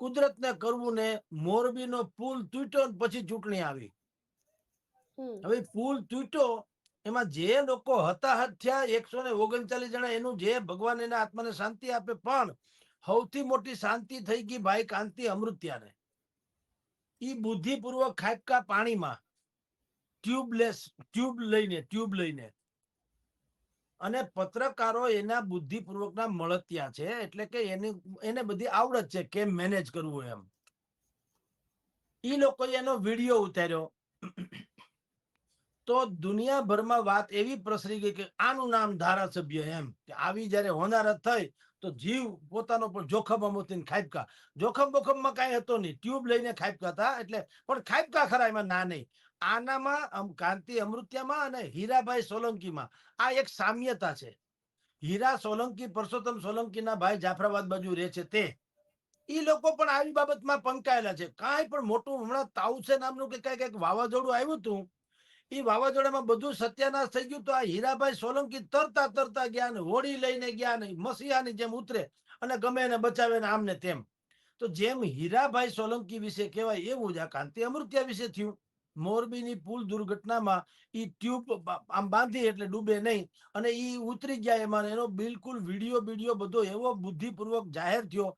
કુદરતને કરવું ને મોરબીનો પુલ તૂટ્યો પછી ચૂંટણી આવી. હવે પુલ તૂટ્યો એમાં જે લોકો હતાહત થયા એકસો ને ઓગણચાલીસ જણા એનું જે ભગવાન એના આત્માને શાંતિ આપે પણ સૌથી મોટી શાંતિ થઈ ગઈ ભાઈ કાંતિ અમૃત્યાને. ઈ બુદ્ધિપૂર્વક ખાબકા પાણીમાં ટ્યુબલેસ ટ્યુબ લઈને ટ્યુબ લઈને અને પત્રકારો એના બુદ્ધિપૂર્વકના મળતિયા છે, એટલે કે એની, એને બધી આવડત છે કેમ મેનેજ કરવું એમ. ઈ લોકોએ એનો વીડિયો ઉતાર્યો. તો દુનિયાભરમાં વાત એવી પ્રસરી ગઈ કે આનું નામ ધારાસભ્ય એમ, કે આવી જયારે હોનારત થઈ તો જીવ પોતાનો પણ જોખમમાં મૂકીને ખાબકા જોખમ બોખમમાં કાંઈ હતો નહીં. ટ્યુબ લઈને ખાબકા હતા, એટલે પણ ખાઈપકા ખરા, એમાં ના નહીં. આનામાં કાંતિ અમૃત્યામાં અને હીરાભાઈ સોલંકીમાં. આ એક સામ્યતા છે. હીરા સોલંકી, પરસોત્તમ સોલંકીના ભાઈ જાફરાબાદ બાજુ રહે છે તે. એ લોકો પણ આવી બાબતમાં પંકાયેલા છે. કાંઈ પણ મોટું હમણાં તાઉસે નામનું કે કંઈક વાવાઝોડું આવ્યું હતું એ વાવાઝોડામાં બધું સત્યાનાશ થઈ ગયું તો આ હીરાભાઈ સોલંકી તરતા તરતા ગયા ને હોડી લઈને ગયા ને મસીહાની જેમ ઉતરે અને ગમે એને બચાવે ને આમને તેમ. તો જેમ હીરાભાઈ સોલંકી વિશે કહેવાય એવું જ આ કાંતિ અમૃત્યા વિશે થયું. મોરબીની પુલ દુર્ઘટનામાં ઈ ટ્યુબ આમ બાંધી એટલે ડૂબે નહીં અને ઈ ઉતરી ગયા એમાં એનો બિલકુલ વીડિયો વીડિયો બધો એવો બુદ્ધિપૂર્વક જાહેર થયો.